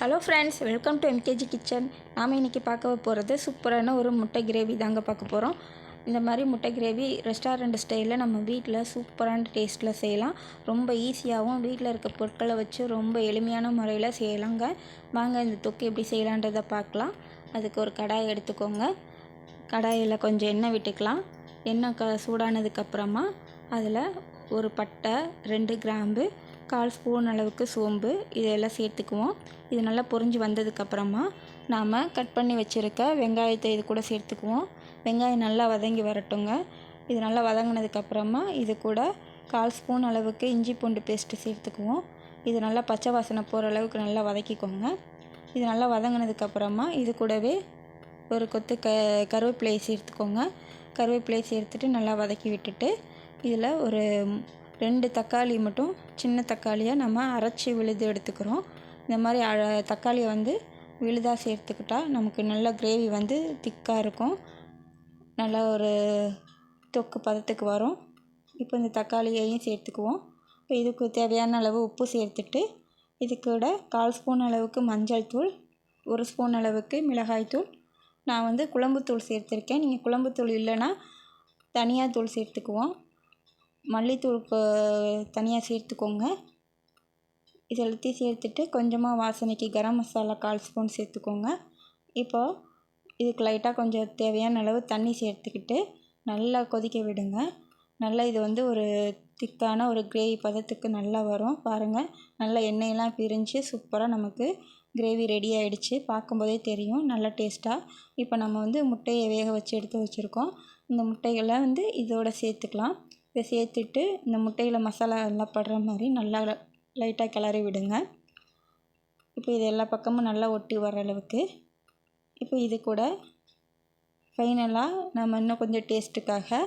Hello friends welcome to MKG kitchen நாம் இன்றைக்கி பார்க்க போகிறது சூப்பரான ஒரு முட்டை கிரேவி தாங்க பார்க்க போகிறோம் இந்த மாதிரி முட்டை கிரேவி ரெஸ்டாரண்ட் ஸ்டைலில் நம்ம வீட்டில் சூப்பரான டேஸ்ட்டில் செய்யலாம். ரொம்ப ஈஸியாகவும் வீட்டில் இருக்க பொருட்களை வச்சு ரொம்ப எளிமையான முறையில் செய்யலாங்க. வாங்க இந்த தொக்கு எப்படி செய்யலான்றதை பார்க்கலாம். அதுக்கு ஒரு கடாய் எடுத்துக்கோங்க. கடாயில் கொஞ்சம் எண்ணெய் விட்டுக்கலாம். எண்ணெய் க சூடானதுக்கப்புறமா அதில் ஒரு பட்டை ரெண்டு கிராம்பு கால் ஸ்பூன் அளவுக்கு சோம்பு இதெல்லாம் சேர்த்துக்குவோம். இது நல்லா பொரிஞ்சு வந்ததுக்கப்புறமா நாம் கட் பண்ணி வச்சுருக்க வெங்காயத்தை இது கூட சேர்த்துக்குவோம். வெங்காயம் நல்லா வதங்கி வரட்டுங்க. இது நல்லா வதங்கினதுக்கப்புறமா இது கூட கால் ஸ்பூன் அளவுக்கு இஞ்சி பூண்டு பேஸ்ட்டு சேர்த்துக்குவோம். இது நல்லா பச்சை வாசனை போகிற அளவுக்கு நல்லா வதக்கிக்கோங்க. இது நல்லா வதங்கினதுக்கப்புறமா இது கூடவே ஒரு கொத்து க கருவேப்பிலையை சேர்த்துக்கோங்க. கருவேப்பிலையை சேர்த்துட்டு நல்லா வதக்கி விட்டுட்டு இதில் ஒரு ரெண்டு தக்காளி மட்டும் சின்ன தக்காளியாக நம்ம அரைச்சி விழுது எடுத்துக்கிறோம். இந்த மாதிரி அழ தக்காளியை வந்து விழுதாக சேர்த்துக்கிட்டால் நமக்கு நல்ல கிரேவி வந்து திக்காக இருக்கும். நல்லா ஒரு தொக்கு பதத்துக்கு வரும். இப்போ இந்த தக்காளியையும் சேர்த்துக்குவோம். இப்போ இதுக்கு தேவையான அளவு உப்பு சேர்த்துட்டு இது கூட கால் ஸ்பூன் அளவுக்கு மஞ்சள் தூள் ஒரு ஸ்பூன் அளவுக்கு மிளகாய் தூள். நான் வந்து குழம்புத்தூள் சேர்த்துருக்கேன். நீங்கள் குழம்புத்தூள் இல்லைன்னா தனியாக தூள் சேர்த்துக்குவோம். மல்லித்தூளுக்கு தனியாக சேர்த்துக்கோங்க. இது எல்லாத்தையும் சேர்த்துட்டு கொஞ்சமாக வாசனைக்கு கரம் மசாலா கால் ஸ்பூன் சேர்த்துக்கோங்க. இப்போது இதுக்கு லைட்டாக கொஞ்சம் தேவையான அளவு தண்ணி சேர்த்துக்கிட்டு நல்லா கொதிக்க விடுங்க. நல்லா இது வந்து ஒரு திக்கான ஒரு கிரேவி பதத்துக்கு நல்லா வரும். பாருங்கள் நல்லா எண்ணெயெல்லாம் பிரிஞ்சு சூப்பராக நமக்கு கிரேவி ரெடி ஆகிடுச்சு பார்க்கும்போதே தெரியும் நல்லா டேஸ்ட்டாக இப்போ நம்ம வந்து முட்டையை வேக வச்சு எடுத்து வச்சுருக்கோம். இந்த முட்டைகளை வந்து இதோட சேர்த்துக்கலாம். இதை சேர்த்துட்டு இந்த முட்டையில் மசாலா எல்லாம் படுற மாதிரி நல்லா லைட்டாக கிளறி விடுங்க. இப்போ இது எல்லா பக்கமும் நல்லா ஒட்டி வர அளவுக்கு. இப்போ இது கூட ஃபைனலாக நம்ம இன்னும் கொஞ்சம் டேஸ்ட்டுக்காக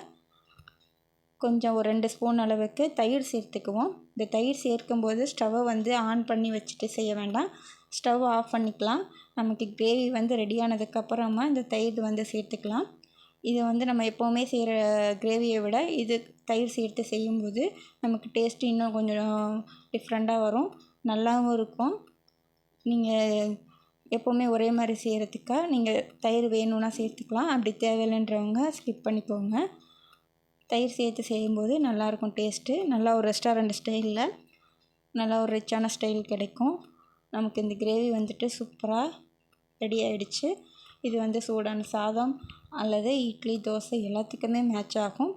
கொஞ்சம் ஒரு ரெண்டு ஸ்பூன் அளவுக்கு தயிர் சேர்த்துக்குவோம். இந்த தயிர் சேர்க்கும்போது ஸ்டவ்வை வந்து ஆன் பண்ணி வச்சுட்டு செய்ய வேண்டாம். ஸ்டவ் ஆஃப் பண்ணிக்கலாம். நமக்கு கிரேவி வந்து ரெடியானதுக்கப்புறமா இந்த தயிர் வந்து சேர்த்துக்கலாம். இது வந்து நம்ம எப்போவுமே செய்கிற கிரேவியை விட இது தயிர் சேர்த்து செய்யும்போது நமக்கு டேஸ்ட்டு இன்னும் கொஞ்சம் டிஃப்ரெண்ட்டாக வரும். நல்லாவும் இருக்கும். நீங்கள் எப்போவுமே ஒரே மாதிரி செய்கிறதுக்கா நீங்கள் தயிர் வேணும்னா சேர்த்துக்கலாம். அப்படி தேவையில்லைன்றவங்க ஸ்கிப் பண்ணிக்கோங்க. தயிர் சேர்த்து செய்யும்போது நல்லாயிருக்கும் டேஸ்ட்டு நல்லா ஒரு ரெஸ்டாரண்ட் ஸ்டைலில் நல்லா ஒரு ரிச்சான ஸ்டைல் கிடைக்கும். நமக்கு இந்த கிரேவி வந்துட்டு சூப்பராக ரெடி ஆகிடுச்சு இது வந்து சூடான சாதம் அல்லது இட்லி தோசை எல்லாத்துக்குமே மேட்ச் ஆகும்.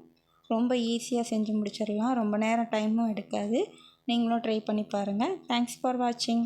ரொம்ப ஈஸியாக செஞ்சு முடிச்சிடலாம். ரொம்ப நேரம் டைமும் எடுக்காது. நீங்களும் ட்ரை பண்ணி பாருங்கள் தேங்க்ஸ் ஃபார் வாட்சிங்